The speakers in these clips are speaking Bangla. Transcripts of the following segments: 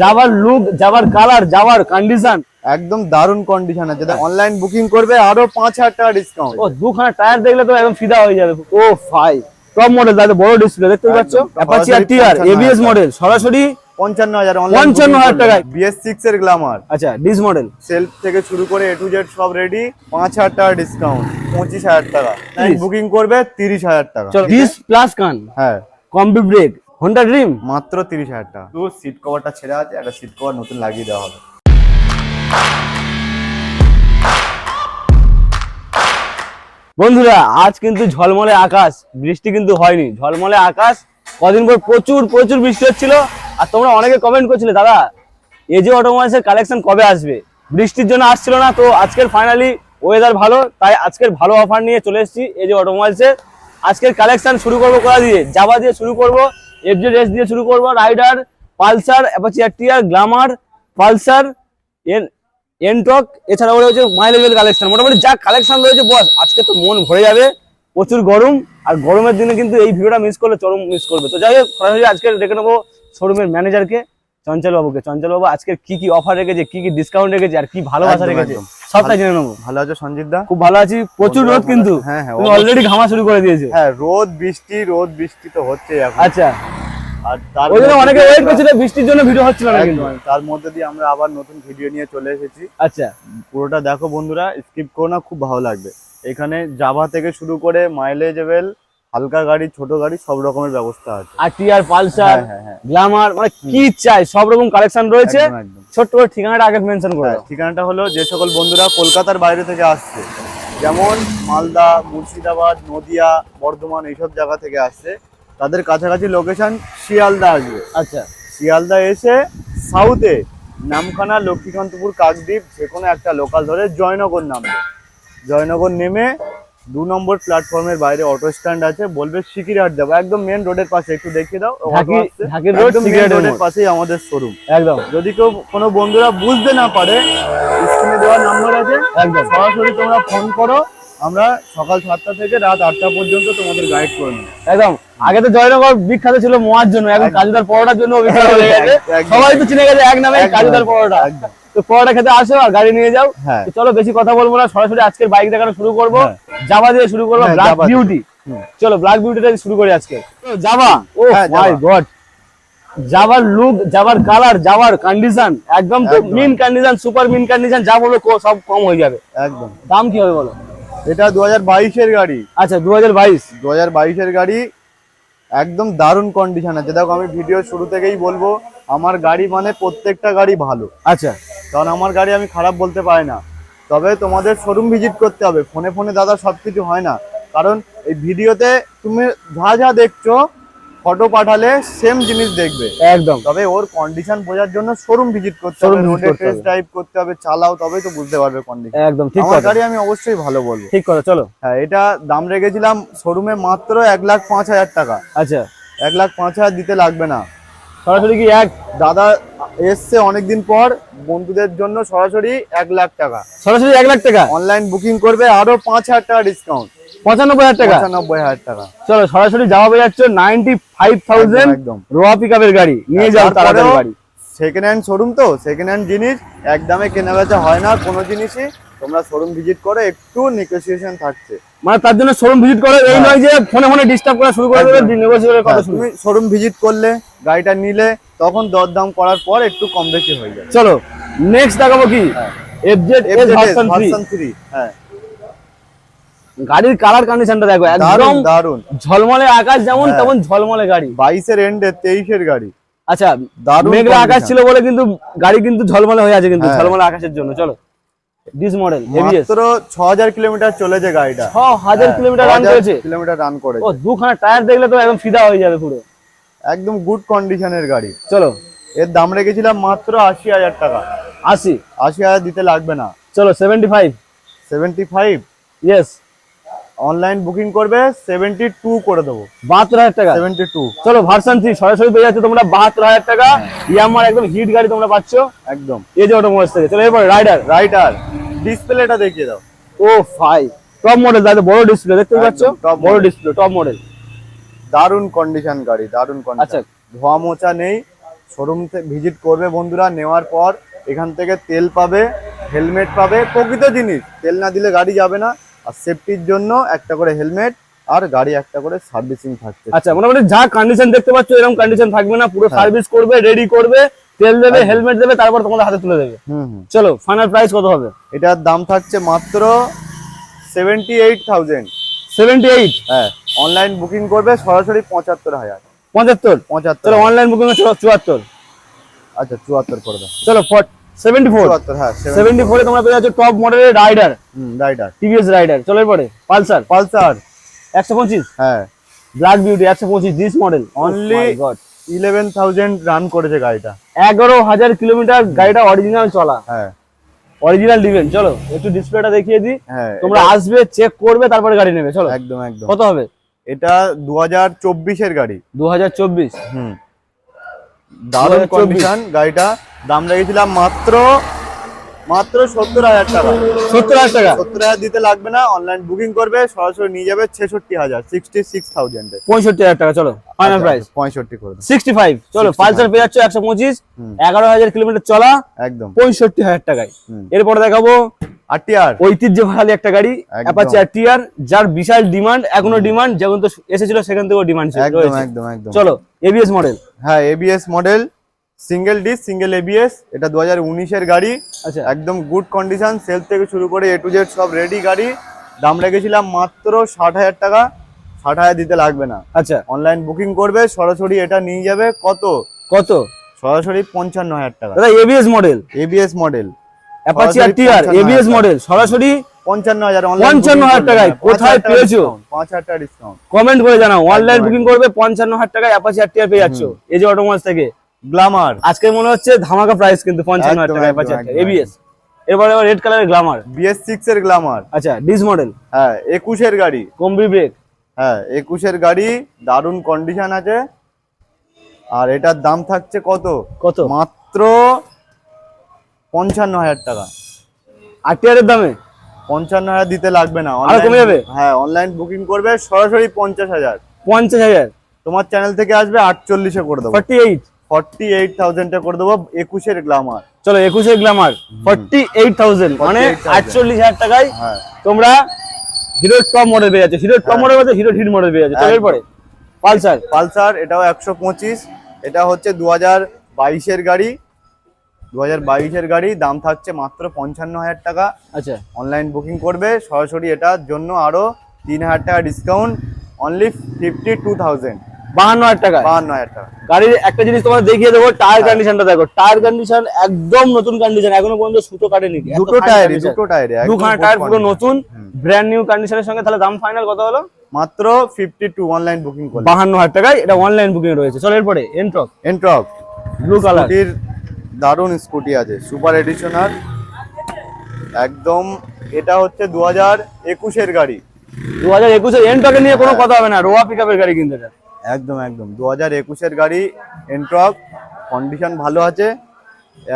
যাবার লুক যাবার কালার যাবার কন্ডিশন একদম দারুণ কন্ডিশন আছে। অনলাইন বুকিং করবে আরও পাঁচ হাজার টাকা ডিসকাউন্ট ও দুখানা টায়ার দেখলে তো একদম ফিদা হয়ে যাবে। ও ফাই টপ মডেল তাহলে বড় ডিসপ্লে দেখতে পাচ্ছ? Apache R TR 55,000 ABS model সরাসরি পঞ্চান্ন হাজার 55,000 টাকায়। বিএস সিক্স এর গ্লামার আচ্ছা ডিস মডেল সেলফ থেকে শুরু করে এ টু জেড সব রেডি পাঁচ হাজার টাকা ডিসকাউন্ট পঁচিশ হাজার টাকা। বুকিং করবে তিরিশ হাজার টাকা। ডিস প্লাস কান। হ্যাঁ। কম্বি ব্রেক হোন্ডা ড্রিম মাত্র তিরিশ হাজার টাকা। তো সিট কভারটা ছেড়ে আছে একটা সিট কভার নতুন লাগিয়ে দেওয়া হবে। বন্ধুরা আজ কিন্তু ঝলমলে আকাশ বৃষ্টি কিন্তু হয়নি। ঝলমলে আকাশ কদিন পর প্রচুর প্রচুর বৃষ্টি হচ্ছিল। আর তোমরা অনেকে কমেন্ট করছিলে দাদা এজে অটোমোবাইলসের কালেকশন কবে আসবে? বৃষ্টির জন্য আসছিল না তো আজকের ফাইনালি ওয়েদার ভালো তাই আজকের ভালো অফার নিয়ে চলে এসেছি এজে অটোমোবাইলসের আজকের কালেকশন শুরু করব কোথা দিয়ে? জাবা দিয়ে শুরু করব। এফজেড এস দিয়ে শুরু করব rider Pulsar Apache TR Glamour Pulsar N Ntorq এছাড়াও রয়েছে মাই লেভেল কালেকশন মোটামুটি যা কালেকশন রয়েছে, বস, আজকে তো মন ভরে যাবে। প্রচুর গরম, আর গরমের দিনে কিন্তু এই ভিডিওটা মিস করলে চরম মিস করবে। তো যাই হোক, সরাসরি আজকে ডেকে নেব শোরুমের ম্যানেজারকে চঞ্চল বাবুকে চঞ্চল বাবু আজকে কি কি অফার রেখেছে কি কি ডিসকাউন্ট রেখেছে আর কি ভালোবাসা রেখেছে সবটা জেনে নেব। ভালো আছো সঞ্জিত দা? খুব ভালো আছি প্রচুর রোদ কিন্তু। হ্যাঁ, হ্যাঁ, অলরেডি ঘামা শুরু করে দিয়েছে। হ্যাঁ রোদ বৃষ্টি রোদ বৃষ্টি তো হচ্ছে এখন। আচ্ছা। আর তার ওই জন্য অনেকে ওয়েট করছিল বৃষ্টির জন্য ভিডিও হচ্ছিল না কিন্তু। তার মধ্যে দিয়ে আমরা আবার নতুন ভিডিও নিয়ে চলে এসেছি। আচ্ছা। পুরোটা দেখো বন্ধুরা স্কিপ করো না খুব ভালো লাগবে। এখানে জাভা থেকে শুরু করে মাইলেজেবল হালকা গাড়ি ছোট গাড়ি সব রকমের ব্যবস্থা আছে। আর টিয়ার পালসার হ্যাঁ হ্যাঁ হ্যাঁ। গ্লামার মানে কি চাই সব রকম কালেকশন রয়েছে। ছোট্ট করে ঠিকানাটা আগে মেনশন করে ঠিকানাটা হলো যে সকল বন্ধুরা কলকাতার বাইরে থেকে আসছে যেমন মালদা মুর্শিদাবাদ নদিয়া বর্ধমান এইসব জায়গা থেকে আসছে তাদের কাছাকাছি লোকেশন শিয়ালদা আসবে। আচ্ছা। শিয়ালদা এসে সাউথে নামখানা লক্ষ্মীকান্তপুর কাকদ্বীপ যে কোনো একটা লোকাল ধরে জয়নগর নামবে। জয়নগর নেমে দু নম্বর প্ল্যাটফর্মের বাইরে অটো স্ট্যান্ড আছে। বলবে সিকিরহাট যাব। একদম মেন রোডের পাশে একটু দেখিয়ে দাও রোডের। পাশেই আমাদের শোরুম একদম। যদি কেউ কোনো বন্ধুরা বুঝতে না পারে স্ক্রিনে দেওয়ার নাম্বার আছে। একদম। সরাসরি তোমরা ফোন করো আমরা সকাল সাতটা থেকে রাত আটটা পর্যন্ত তোমাদের গাইড করে নেব। একদম। আগে তো জয়নগর বিখ্যাত ছিল মোয়ার জন্য এখন কাজুদার পরোটার জন্য। সবাই তো চিনে গেছে এক নামে কাজুদার পরোটা। একদম। তো পরোটা খেতে আসো আর গাড়ি নিয়ে যাও। হ্যাঁ। চলো বেশি কথা বলব না সরাসরি আজকের বাইক দেখানো শুরু করব। হ্যাঁ। জাভা দিয়ে শুরু করব হ্যাঁ, ব্ল্যাক বিউটি চলো ব্ল্যাক বিউটিটা শুরু করি আজকে। জাভা ও হ্যাঁ, মাই গড জাভার লুক জাভার কালার জাভার কন্ডিশন একদম তো। Mint condition super mint condition যা বলব সব কম হয়ে যাবে। একদম। দাম কি হবে বলো? এটা দু বাইশের গাড়ি। আচ্ছা দু হাজার বাইশ। দু বাইশের গাড়ি। একদম দারুণ কন্ডিশন আছে। দেখো আমি ভিডিও শুরু থেকেই বলব আমার গাড়ি মানে প্রত্যেকটা গাড়ি ভালো। আচ্ছা। কারণ আমার গাড়ি আমি খারাপ বলতে পারি না। তবে তোমাদের শোরুম ভিজিট করতে হবে। ফোনে ফোনে দাদা সবকিছু হয় না। কারণ এই ভিডিওতে তুমি যা যা দেখছ ফটো পাঠালে সেম জিনিস দেখবে। একদম। তবে ওর কন্ডিশন বোঝার জন্য শোরুম ভিজিট করতে হবে। রোডে টেস্ট। ড্রাইভ করতে হবে চালাও তবেই তো বুঝতে পারবে কন্ডিশন একদম ঠিক কথা। গাড়ি আমি অবশ্যই ভালো বলব। ঠিক কথা চলো। হ্যাঁ এটা দাম রেখেছিলাম শোরুমে মাত্র এক লাখ পাঁচ হাজার টাকা। আচ্ছা। এক লাখ পাঁচ হাজার দিতে লাগবে না। সরাসরি কি এক? দাদা এসছে অনেকদিন পর বন্ধুদের জন্য সরাসরি এক লাখ টাকা। সরাসরি এক লাখ টাকা? অনলাইন বুকিং করবে আরও পাঁচ হাজার টাকা ডিসকাউন্ট পঁচানব্বই হাজার টাকা? পঁচানব্বই হাজার টাকা। চলো সরাসরি যাওয়া যাচ্ছ নাইনটি ফাইভ থাউজেন্ড একদম রোয়া পিকআপের গাড়ি। নিয়ে যাও তাড়াতাড়ি গাড়ি সেকেন্ড হ্যান্ড শোরুম তো সেকেন্ড হ্যান্ড জিনিস একদমে কেনা বেচা হয় না কোনো জিনিসই। তোমরা শোরুম ভিজিট করে একটু নেগোসিয়েশন থাকছে। মানে তার জন্য শোরুম ভিজিট করে এই হ্যাঁ। নয় যে ফোনে ফোনে ডিস্টার্ব করা শুরু করে দেবে। নেগোসিয়েটের কথা হ্যাঁ, শুনে তুমি শোরুম ভিজিট করলে গাড়িটা নিলে তখন দরদাম করার পর একটু কম বেশি হয়ে যাবে। চলো নেক্সট দেখাবো কি? এফজেড ভার্সন 3 হ্যাঁ। গাড়ির কালার কন্ডিশনটা দেখো একদম দারুণ ঝলমলে আকাশ যেমন হ্যাঁ। তেমন ঝলমলে গাড়ি। বাইশের এন্ডে তেইশের গাড়ি। আচ্ছা মেঘলা আকাশ ছিল বলে কিন্তু গাড়ি কিন্তু ঝলমলে হয়ে আছে কিন্তু হ্যাঁ। ঝলমলে আকাশের জন্য চলো। ডিস মডেল মাত্র ছ হাজার কিলোমিটার চলেছে গাড়িটা। ছ হাজার কিলোমিটার রান করেছে। কিলোমিটার রান করেছে। ও দুখানা টায়ার দেখলে তো একদম ফিদা হয়ে যাবে পুরো। একদম গুড কন্ডিশনের গাড়ি। চলো। এর দাম রেখেছিলাম মাত্র আশি হাজার টাকা। আশি। আশি হাজার দিতে লাগবে না। চলো seventy five seventy five yes online booking করবে সেভেন্টি টু করে দেবো। বাহাত্তর হাজার টাকা? সেভেন্টি টু চলো ভার্সন থ্রি সরাসরি পেয়ে যাচ্ছে তোমরা বাহাত্তর হাজার টাকা। ইয়ামার একদম হিট গাড়ি তোমরা পাচ্ছ। একদম। এই যে অটোমোবাইলস থেকে। চলো এরপর রাইডার রাইটার ডিসপ্লেটা দেখিয়ে দাও। ও ফাই টপ মডেল দাদা বড় ডিসপ্লে দেখতে পাচ্ছ? বড় ডিসপ্লে টপ মডেল দারুণ কন্ডিশন গাড়ি দারুণ আচ্ছা। কন্ডিশন ধোয়া মোচা নেই। শোরুম থেকে ভিজিট করবে বন্ধুরা নেওয়ার পর এখান থেকে তেল পাবে হেলমেট পাবে প্রকৃত জিনিস। তেল না দিলে গাড়ি যাবে না। আর সেফটির জন্য একটা করে হেলমেট আর গাড়ি একটা করে সার্ভিসিং থাকছে। আচ্ছা মোটামুটি যা কন্ডিশন দেখতে পাচ্ছ এরকম কন্ডিশন থাকবে না পুরো হ্যাঁ। সার্ভিস করবে রেডি করবে তেল দেবে হেলমেট দেবে তারপর তোমাদের হাতে তুলে দেবে। চলো ফাইনাল প্রাইস কত হবে? এটার দাম থাকছে মাত্র seventy eight thousand seventy eight হ্যাঁ অনলাইন বুকিং করবে সরাসরি পঁচাত্তর হাজার। পঁচাত্তর? পঁচাত্তর। অনলাইন বুকিং চুয়াত্তর। আচ্ছা চুয়াত্তর করবে চলো ফট 74 হ্যাঁ, তোমরা পেয়ে যাচ্ছ টপ মডেলের রাইডার রাইডার টিভিএস রাইডার চলে পরে পালসার। পালসার। 125 হ্যাঁ। Black beauty 125 this model only 11000 run করেছে গাড়িটা। 11000 কিলোমিটার গাড়িটা অরিজিনাল চলা। হ্যাঁ। অরিজিনাল দিবেন চলো একটু ডিসপ্লেটা দেখিয়ে দিই। হ্যাঁ, তোমরা আসবে চেক করবে তারপরে গাড়ি নেবে। চলো। একদম একদম। কত হবে? এটা 2024 এর গাড়ি। 2024 হুম। চব্বিশ। কন্ডিশন গাড়িটা। দাম রেখেছিলাম মাত্র মাত্র সত্তর হাজার টাকা। সত্তর হাজার টাকা? সত্তর হাজার দিতে লাগবে না অনলাইন বুকিং করবে সরাসরি নিয়ে যাবে ছেষট্টি হাজার সিক্সটি সিক্স থাউজেন্ডে পঁয়ষট্টি হাজার টাকা চলো ফাইনাল প্রাইস পঁয়ষট্টি করে সিক্সটি ফাইভ চলো পালসার পেয়ে যাচ্ছ একশো পঁচিশ এগারো হাজার কিলোমিটার চলা একদম। পঁয়ষট্টি হাজার টাকায়। এরপরে দেখাবো আর টি আর ঐতিহ্যশালী একটা গাড়ি। অ্যাপাচি যার বিশাল ডিমান্ড এখনও ডিমান্ড যেমন তো এসেছিল সেখান থেকেও ডিমান্ড একদম একদম একদম। চলো এবিএস মডেল হ্যাঁ ABS model single disc single ABS এটা দু হাজার উনিশের গাড়ি। আচ্ছা। একদম গুড কন্ডিশন সেল থেকে শুরু করে এ টু জেড সব রেডি গাড়ি। দাম রেখেছিলাম মাত্র ষাট হাজার টাকা। ষাট হাজার দিতে লাগবে না। আচ্ছা। অনলাইন বুকিং করবে সরাসরি এটা নিয়ে যাবে কত? কত? সরাসরি পঞ্চান্ন হাজার টাকা। দাদা ABS model ABS model Apache R সরাসরি টিআর এবিএস মডেল সরাসরি পঞ্চান্ন হাজার 55,000 টাকায়। কোথায় পেয়েছ? পাঁচ হাজার টাকা ডিসকাউন্ট কমেন্ট করে জানাও। অনলাইন বুকিং করবে পঞ্চান্ন হাজার টাকায় অ্যাপাচি আর টিআর পেয়ে যাচ্ছ। এই যে অটোমাস থেকে। গ্লামার। আজকে মনে হচ্ছে ধামাকা প্রাইস কিন্তু পঞ্চান্ন হাজার টাকা এবিএস। এরপরে রেড কালারের গ্লামার বিএস সিক্স এর গ্লামার আচ্ছা ডিস মডেল হ্যাঁ একুশের গাড়ি। কম্বি ব্রেক হ্যাঁ একুশের গাড়ি দারুণ কন্ডিশন আছে। আর এটার দাম থাকছে কত? কত? মাত্র পঞ্চান্ন হাজার টাকা। টিআর দামে? পঞ্চান্ন হাজার দিতে লাগবে না। আরও কমে যাবে? হ্যাঁ অনলাইন বুকিং করবে সরাসরি পঞ্চাশ হাজার। পঞ্চাশ হাজার। তোমার চ্যানেল থেকে আসবে আটচল্লিশে করে দেবো। ফর্টি এইট ফর্টি এইট থাউজেন্ডে করে দেবো একুশের গ্লামার চলো একুশে গ্লামার ফর্টি এইট থাউজেন্ড মানে 48,000 আটচল্লিশ হাজার টাকায় হ্যাঁ। তোমরা হিরোর টপ মডেল পেয়ে যাচ্ছ। হিরোর টপ মডেল মধ্যে হিরোর হিট মডেল পেয়ে যাচ্ছ। এরপরে পালসার। পালসার এটাও একশো পঁচিশ। এটা হচ্ছে দু হাজার বাইশের গাড়ি। দু হাজার বাইশের গাড়ি দাম থাকছে মাত্র পঞ্চান্ন হাজার টাকা। আচ্ছা। অনলাইন বুকিং করবে সরাসরি এটার জন্য আরও তিন হাজার টাকা discount only fifty two thousand বাহান্ন হাজার টাকা বাহান্ন হাজার টাকা। গাড়ির একটা জিনিস তোমার দেখিয়ে দেবো টায়ার হ্যাঁ। কন্ডিশনটা দেখো। টায়ার কন্ডিশন একদম নতুন কন্ডিশন এখনও পর্যন্ত সুতো কাটেনি। দুটো টায়ারে। দুটো টায়ারে দুখানা টায়ার পুরো নতুন ব্র্যান্ড নিউ কন্ডিশনের সঙ্গে। তাহলে দাম ফাইনাল কত হলো? মাত্র ফিফটি টু অনলাইন বুকিং করলে হাজার টাকায় এটা অনলাইন বুকিং রয়েছে। চলো এরপরে এনট্রক এন্ট্রক ব্লু কালার স্কুটির দারুণ স্কুটি আছে। সুপার এডিশনার একদম এটা হচ্ছে দু হাজার একুশের গাড়ি। দু হাজার একুশে এনট্রকে নিয়ে কোনো কথা হবে না। রোয়া পিক গাড়ি কিনতে এটা একদম একদম। দু হাজার একুশের গাড়ি এন্ট্রক কন্ডিশন ভালো আছে।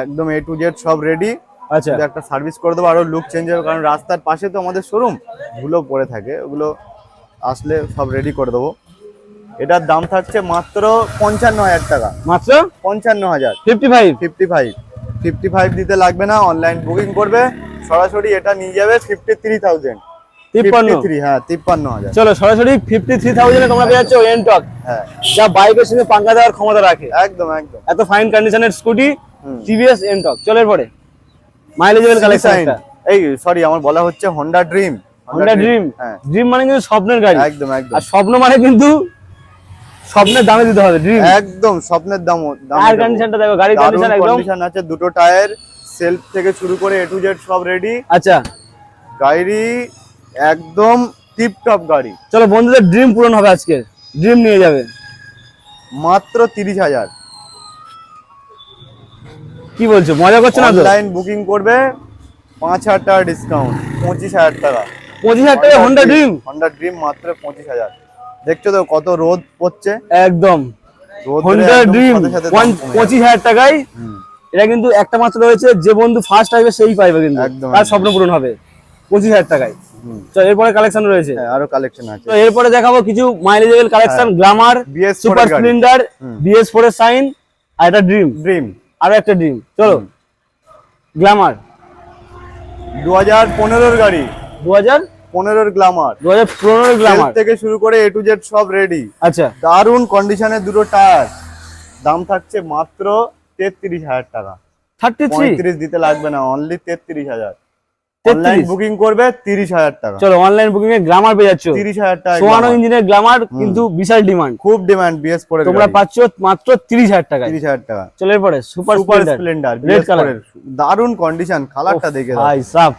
একদম এ টু জেড সব রেডি আচ্ছা। একটা সার্ভিস করে দেবো আরও লুক চেঞ্জ হবে কারণ রাস্তার পাশে তো আমাদের শোরুম ধুলো পড়ে থাকে। ওগুলো আসলে সব রেডি করে দেবো। এটার দাম থাকছে মাত্র পঞ্চান্ন হাজার টাকা। মাত্র? পঞ্চান্ন হাজার। Fifty five fifty five fifty five দিতে লাগবে না অনলাইন বুকিং করবে। সরাসরি এটা নিয়ে যাবে ফিফটি থ্রি থাউজেন্ড তিপ্পান্ন। থ্রি হ্যাঁ তিপ্পান্ন হাজার। চলো সরাসরি ফিফটি থ্রি থাউজেন্ডে তোমরা পেয়ে যাচ্ছ এনটক হ্যাঁ। যা বাইকের সঙ্গে পাঙ্গা দেওয়ার ক্ষমতা রাখে। একদম একদম। এত ফাইন কন্ডিশনের স্কুটি হুম। টিভিএস এনটক চলো এরপরে। মাইলেজেবল কালেকশন। এই সরি আমার বলা হচ্ছে ড্রিম ড্রিম হ্যাঁ। ড্রিম মানে কিন্তু স্বপ্নের গাড়ি। একদম একদম। আর স্বপ্ন মানে কিন্তু স্বপ্নের দামে দিতে হবে ড্রিম একদম স্বপ্নের দাম কন্ডিশনটা দেখো গাড়ির কন্ডিশন একদম। কন্ডিশন আছে দুটো টায়ার সেলফ থেকে শুরু করে এ টু জেড সব রেডি আচ্ছা। গাড়ি একদম টিপ টপ গাড়ি। চলো বন্ধুদের ড্রিম পূরণ হবে আজকে ড্রিম নিয়ে যাবে। মাত্র তিরিশ হাজার। কি বলছো? মজা করছ না অনলাইন বুকিং করবে পাঁচ হাজার টাকা ডিসকাউন্ট পঁচিশ হাজার টাকা। পঁচিশ হাজার টাকা হন্ডা ড্রিম হন্ডা ড্রিম মাত্র পঁচিশ হাজার। দেখছ তো কত রোদ পড়ছে? একদম। হন্ডা ড্রিম পঁচিশ হাজার টাকায়। এটা কিন্তু একটা মাত্র রয়েছে যে বন্ধু ফার্স্ট আসবে সেই পাইবে কিন্তু। একদম, তার স্বপ্ন পূরণ হবে। পঁচিশ হাজার টাকায়। এরপরে কালেকশন রয়েছে? আরও কালেকশন আছে। তো এরপরে দেখাবো কিছু মাইলেজেবল collection Glamour Super Splendor BS four এর সাইন আর ড্রিম ড্রিম আর একটা ড্রিম চলো। গ্ল্যামার দু হাজার পনেরোর গাড়ি। দু হাজার পনেরোর গ্লামার দু হাজার থেকে শুরু করে এ টু জেড সব রেডি আচ্ছা। দারুণ কন্ডিশনের দুটো টায়ার দাম থাকছে মাত্র তেত্রিশ হাজার টাকা। থার্টি দিতে লাগবে না অনলি তেত্রিশ হাজার। 33? অনলাইন বুকিং করবে তিরিশ হাজার টাকা। চলো অনলাইন বুকিং এ গ্ল্যামার পেয়ে যাচ্ছ। তিরিশ হাজার টাকা সোয়ানো ইঞ্জিনের গ্ল্যামার কিন্তু বিশাল ডিমান্ড খুব ডিমান্ড বিএস পরে তোমরা পাচ্ছ মাত্র তিরিশ হাজার টাকায়। তিরিশ হাজার টাকা। চলো এরপরে Super Super Splendor red colour দারুণ কন্ডিশন কালারটা দেখে ভাই সাব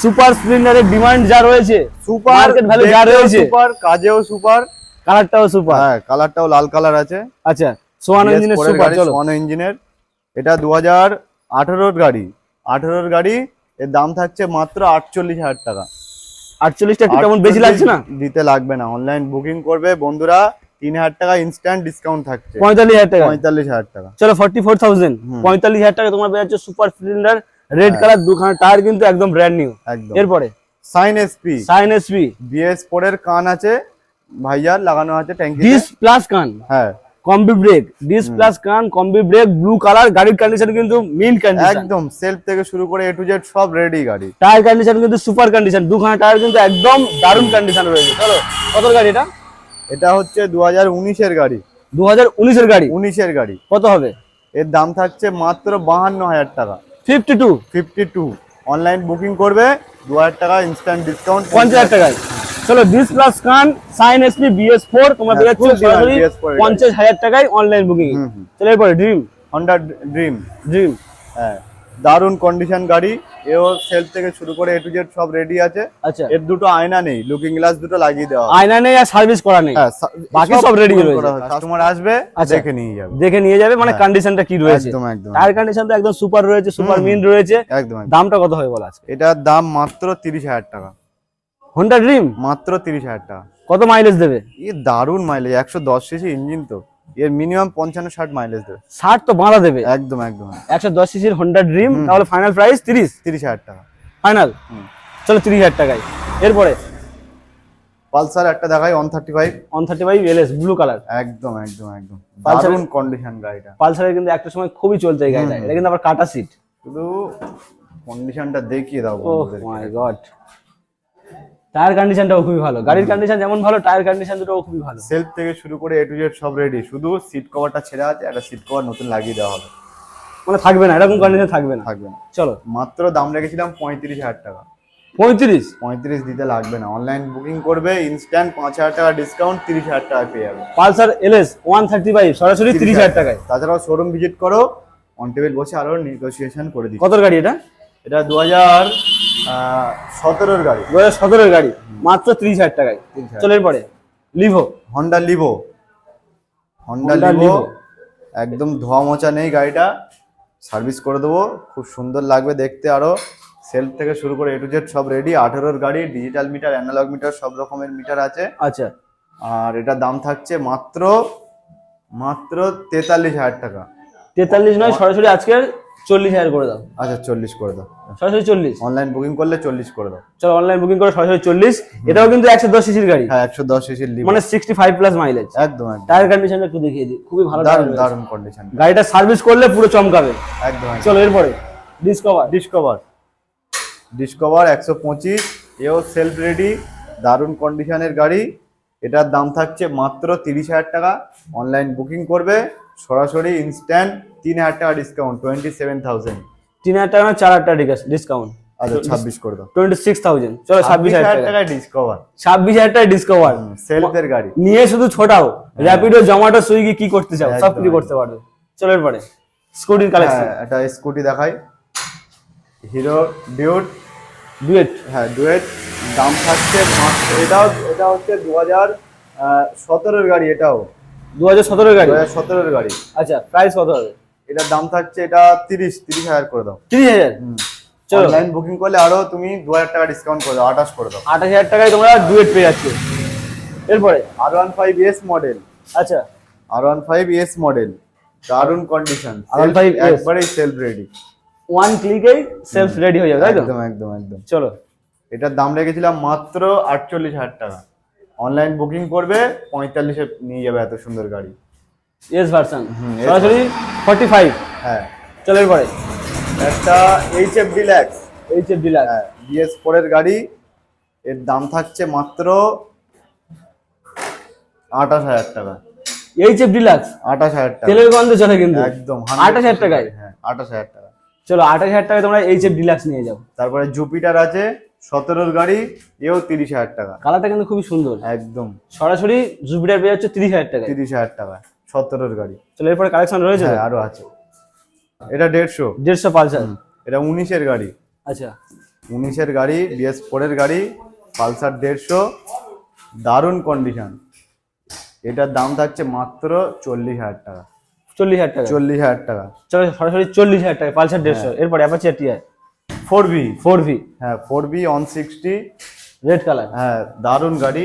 সুপার স্প্লেন্ডারের ডিমান্ড যা রয়েছে সুপার মার্কেট ভ্যালু যা রয়েছে। সুপার কাজেও সুপার কালারটাও সুপার হ্যাঁ কালারটাও লাল কালার আছে। আচ্ছা সোয়ানো ইঞ্জিনের সুপার চলো। সোয়ানো ইঞ্জিনের এটা দু হাজার আঠেরোর গাড়ি। আঠেরোর গাড়ি এর দাম থাকছে মাত্র আটচল্লিশ হাজার টাকা। আটচল্লিশটা একটু কেমন বেশি লাগছে না? দিতে লাগবে না। অনলাইন বুকিং করবে বন্ধুরা তিন হাজার টাকা ইনস্ট্যান্ট ডিসকাউন্ট থাকছে। পঁয়তাল্লিশ হাজার টাকা। পঁয়তাল্লিশ হাজার টাকা। চলো ফর্টি ফোর থাউজেন্ড পঁয়তাল্লিশ হাজার টাকা তোমার পেয়ে যাচ্ছে সুপার স্প্লেন্ডার রেড কালার দুখানা টায়ার কিন্তু একদম ব্র্যান্ড নিউ একদম। এরপরে? Shine SP Shine SP BS ফোরের কান আছে। ভাইয়ার লাগানো আছে ট্যাঙ্কি ডিস প্লাস কান। হ্যাঁ। কম্বি ব্রেক ডিস প্লাস কান কম্বি ব্রেক ব্লু কালার গাড়ির কন্ডিশন কিন্তু মিন কন্ডিশন একদম সেলফ থেকে শুরু করে এ টু জেড সব রেডি গাড়ি। টায়ার কন্ডিশন কিন্তু সুপার কন্ডিশন দুখানা টায়ার কিন্তু একদম দারুণ কন্ডিশন রয়েছে। চলো কত গাড়ি এটা? এটা হচ্ছে দু হাজার উনিশের গাড়ি। দু হাজার উনিশের গাড়ি? উনিশের গাড়ি। কত হবে? এর দাম থাকছে মাত্র বাহান্ন হাজার টাকা। Fifty two fifty two online booking করবে দু হাজার টাকা ইনস্ট্যান্ট ডিসকাউন্ট পঞ্চাশ হাজার টাকায়। চলো ডিস প্লাস কান সাইন এসপি বিএস ফোর তোমরা হ্যাঁ, খুব demand সরাসরি BS4 এর পঞ্চাশ হাজার টাকায় অনলাইন বুকিং। চলো এরপরে ড্রিম হন্ডা ড্রিম ড্রিম হ্যাঁ দারুণ কন্ডিশন গাড়ি। এও সেলফ থেকে শুরু করে এ টু জেড সব রেডি আছে। আচ্ছা। এর দুটো আয়না নেই লুকিং গ্লাস দুটো লাগিয়ে দেওয়া আয়না নেই আর সার্ভিস করা নেই। বাকি সব রেডি রয়েছে। কাস্টমার আসবে আচ্ছা। দেখে নিয়ে যাবে। দেখে নিয়ে যাবে মানে কন্ডিশনটা কি রয়েছে। একদম একদম। টায়ার কন্ডিশন তো একদম সুপার রয়েছে সুপার মিন রয়েছে। একদম। দামটা কত হবে বলো আজকে? এটার দাম মাত্র তিরিশ হাজার টাকা। হোন্ডা ড্রিম মাত্র তিরিশ হাজার টাকা। কত মাইলেজ দেবে? এ দারুণ মাইলেজ একশো দশ সিসি ইঞ্জিন তো। এর মিনিমাম পঞ্চান্ন ষাট মাইলেজ দেবে। ষাট তো বাঁধা দেবে। একদম একদম। একশো দশ সিসির হোন্ডা ড্রিম তাহলে ফাইনাল প্রাইস তিরিশ। তিরিশ হাজার টাকা। ফাইনাল চলো তিরিশ হাজার টাকায়। এরপরে? পালসার একটা দেখাই one thirty five one thirty five LS blue colour একদম একদম। একদম দারুণ কন্ডিশন গাড়িটা। পালসারের কিন্তু একটা সময় খুবই চলছে এই গাড়িটা। এটা কিন্তু আবার কাটা সিট শুধু কন্ডিশনটা দেখিয়ে দাও ও। মাই গড টায়ার কন্ডিশনটাও খুবই ভালো। গাড়ির কন্ডিশন যেমন ভালো টায়ার কন্ডিশন দুটোও খুবই ভালো। সেলফ থেকে শুরু করে এ টু জেড সব রেডি শুধু সিট কভারটা ছেড়ে আছে একটা সিট কভার নতুন লাগিয়ে দেওয়া হবে। মানে থাকবে না এরকম কন্ডিশন থাকবে না। থাকবে না। চলো। মাত্র দাম রেখেছিলাম পঁয়ত্রিশ হাজার টাকা। পঁয়ত্রিশ? পঁয়ত্রিশ দিতে লাগবে না। অনলাইন বুকিং করবে ইনস্ট্যান্ট পাঁচ হাজার টাকা ডিসকাউন্ট তিরিশ হাজার টাকা পেয়ে যাবে Pulsar LS one thirty five সরাসরি তিরিশ হাজার টাকায়। তাছাড়াও শোরুম ভিজিট করো অন টেবিল বসে আরও নেগোসিয়েশন করে দিচ্ছি। কতর গাড়ি এটা? এটা দু হাজার সতেরোর গাড়ি। দু হাজার সতেরোর গাড়ি মাত্র ত্রিশ হাজার টাকায়। 30,000 চলো এরপরে Livo Honda Livo Honda Livo একদম ধোয়া মোচা নেই গাড়িটা। সার্ভিস করে দেবো। খুব সুন্দর লাগবে দেখতে আরও। সেলফ থেকে শুরু করে এ টু জেড সব রেডি আঠেরোর গাড়ি ডিজিটাল মিটার অ্যানালগ মিটার সব রকমের মিটার আছে। আচ্ছা। আর এটার দাম থাকছে মাত্র মাত্র তেতাল্লিশ হাজার টাকা। তেতাল্লিশ নয় সরাসরি আজকের চল্লিশ হাজার করে দাও। আচ্ছা চল্লিশ করে দাও। সরাসরি চল্লিশ। অনলাইন বুকিং করলে চল্লিশ করে দাও। চলো অনলাইন বুকিং করে সরাসরি চল্লিশ। এটাও কিন্তু একশো দশ সিসির গাড়ি। হ্যাঁ একশো দশ লিভ মানে সিক্সটি ফাইভ প্লাস মাইলেজ একদম। টায়ার কন্ডিশনটা একটু দেখিয়ে দিই। খুবই ভালো দারুণ দারুণ কন্ডিশন গাড়িটা সার্ভিস করলে পুরো চমকাবে। একদম একদম। চলো এরপরে। ডিসকভার ডিসকভার ডিসকভার একশো পঁচিশ এও সেলফ রেডি দারুণ কন্ডিশনের গাড়ি। এটার দাম থাকছে মাত্র তিরিশ হাজার টাকা। অনলাইন বুকিং করবে। সরাসরি ইনস্ট্যান্ট তিন হাজার টাকা ডিসকাউন্ট টোয়েন্টি সেভেন থাউজেন্ড তিন হাজার টাকা না চার হাজার টাকা ডিসকাউন্ট আচ্ছা ছাব্বিশ করে দাও। টোয়েন্টি সিক্স থাউজেন্ড চলো ছাব্বিশ হাজার টাকা। ডিসকভার ছাব্বিশ হাজার টাকা ডিসকভার সেলফের গাড়ি। নিয়ে শুধু ছোটাও। র্যাপিডো জোম্যাটো সুইগি কি করতে চাও? সব কিছু করতে পারবে। চলো এরপরে। স্কুটির কালেকশন হ্যাঁ একটা স্কুটি দেখাই। হিরো ডিউট ডুয়েট হ্যাঁ ডুয়েট দাম থাকছে এটাও এটা হচ্ছে দু হাজার সতেরোর গাড়ি এটাও। দু হাজার সতেরো গাড়ি? দু হাজার সতেরোর গাড়ি। আচ্ছা প্রাইস কত হবে? এটার দাম থাকছে এটা তিরিশ তিরিশ হাজার করে দাও। তিরিশ হাজার? চলো। অনলাইন বুকিং করলে আরও তুমি দু হাজার টাকা ডিসকাউন্ট করে দাও আঠাশ করে দাও। আঠাশ হাজার টাকায় তোমরা ডুয়েট পেয়ে যাচ্ছ। এরপরে? R one five S model আচ্ছা। R one five S model দারুণ কন্ডিশন R15S একবারেই সেলফ রেডি ওয়ান ক্লিকেই সেলফ রেডি হয়ে যাবে তাই তো? একদম একদম একদম। চলো। এটার দাম রেখেছিলাম মাত্র আটচল্লিশ হাজার টাকা। অনলাইন বুকিং করবে পঁয়তাল্লিশে নিয়ে যাবে এত সুন্দর গাড়ি। এস ভার্সন সরাসরি ফর্টি ফাইভ হ্যাঁ। চলো এরপরে একটা H F deluxe H F deluxe হ্যাঁ বিএস ফোরের গাড়ি। এর দাম থাকছে মাত্র আঠাশ হাজার টাকা। এইচ এফ ডিলাক্স আঠাশ হাজার টাকা। তেলের গন্ধ চলে কিন্তু। একদম আঠাশ হাজার টাকায়। হ্যাঁ আঠাশ হাজার টাকা। চলো আঠাশ হাজার টাকায় তোমরা এইচ এফ ডিলাক্স নিয়ে যাও। তারপরে জুপিটার আছে। সতেরোর গাড়ি এও তিরিশ হাজার টাকা। কালারটা কিন্তু খুবই সুন্দর। একদম। সরাসরি জুপিটার পেয়ে যাচ্ছে তিরিশ হাজার টাকা তিরিশ হাজার টাকা সতেরোর গাড়ি। চলো এরপরে কালেকশন রয়েছে হ্যাঁ আরও আছে। এটা দেড়শো। দেড়শো পালসার। এটা উনিশের গাড়ি। আচ্ছা। উনিশের গাড়ি বিএস ফোরের গাড়ি পালসার দেড়শো। দারুণ কন্ডিশন এটার দাম থাকছে মাত্র চল্লিশ হাজার টাকা। চল্লিশ হাজার টাকা। চল্লিশ হাজার টাকা। চলো সরাসরি চল্লিশ হাজার টাকা পালসার দেড়শো। হ্যাঁ। এরপরে Apache R TI four B four V হ্যাঁ four B on sixty red colour হ্যাঁ দারুণ গাড়ি।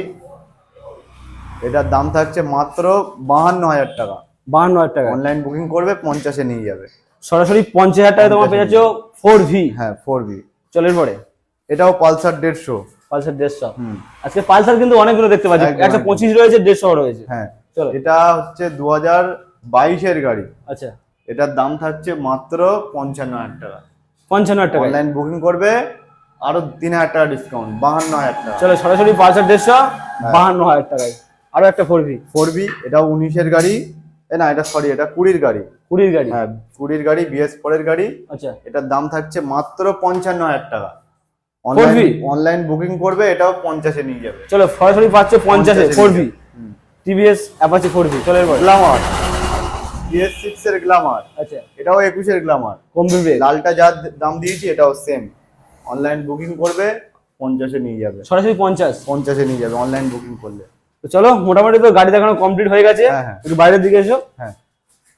এটার দাম থাকছে মাত্র বাহান্ন হাজার টাকা। বাহান্ন হাজার টাকা। অনলাইন বুকিং করবে পঞ্চাশে নিয়ে যাবে। সরাসরি পঞ্চাশ হাজার টাকা তোমার পেয়ে যাচ্ছ ফোর ভি হ্যাঁ ফোর বি চলো এরপরে এটাও পালসার দেড়শো। পালসার দেড়শো। আজকে পালসার কিন্তু অনেকগুলো দেখতে পাচ্ছি। একশো। পঁচিশ রয়েছে দেড়শো রয়েছে। হ্যাঁ। চলো। এটা হচ্ছে দু হাজার বাইশের গাড়ি। আচ্ছা। এটার দাম থাকছে মাত্র পঞ্চান্ন হাজার টাকা। পঞ্চান্ন হাজার টাকা অনলাইন বুকিং করবে আরও তিন হাজার টাকা ডিসকাউন্ট বাহান্ন হাজার টাকা। চলো সরাসরি পালসার দেড়শো হ্যাঁ। বাহান্ন হাজার টাকায়। আরও একটা ফোর ভি ফোর বি এটা উনিশের গাড়ি। এ না এটা সরি এটা কুড়ির গাড়ি। কুড়ির গাড়ি? হ্যাঁ কুড়ির গাড়ি বিএস ফোরের গাড়ি। আচ্ছা। এটার দাম থাকছে মাত্র পঞ্চান্ন হাজার টাকা। 4V? অনলাইন বুকিং করবে এটাও পঞ্চাশে নিয়ে যাবে। চলো সরাসরি পাচ্ছ পঞ্চাশে 50 four V TVS Apache four V চলো এরপরে গ্লামার বিএস সিক্স এর গ্লামার আচ্ছা। এটাও একুশের গ্লামার কম্পিউটার লালটা যার দাম দিয়েছি এটাও সেম অনলাইন বুকিং করবে পঞ্চাশে নিয়ে যাবে। সরাসরি পঞ্চাশ? পঞ্চাশে নিয়ে যাবে অনলাইন বুকিং করলে। তো চলো মোটামুটি তো গাড়ি দেখানো কমপ্লিট হয়ে গেছে। হ্যাঁ, হ্যাঁ। একটু বাইরের দিকে এসো। হ্যাঁ।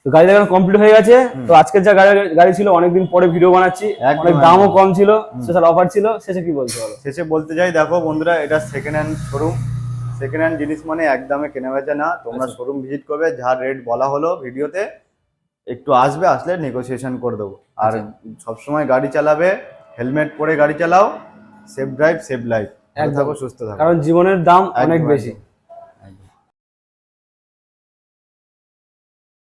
তো গাড়ি দেখানো কমপ্লিট হয়ে গেছে। তো আজকের যা গাড়ি ছিল অনেকদিন পরে ভিডিও বানাচ্ছি। অনেক দামও কম ছিল। স্পেশাল অফার ছিল। শেষে কি বলছো বলো? শেষে বলতে চাই দেখো বন্ধুরা এটা second hand showroom second hand জিনিস মানে একদমে কেনা বেচা না তোমরা আচ্ছা। শোরুম ভিজিট করবে যার রেট বলা হলো ভিডিওতে একটু আসবে আসলে নেগোসিয়েশন করে দেবো আর সবসময় গাড়ি চালাবে হেলমেট পরে গাড়ি চালাও সেফ ড্রাইভ সেফ লাইফ। থাকো সুস্থ থাকো কারণ জীবনের দাম অনেক বেশি।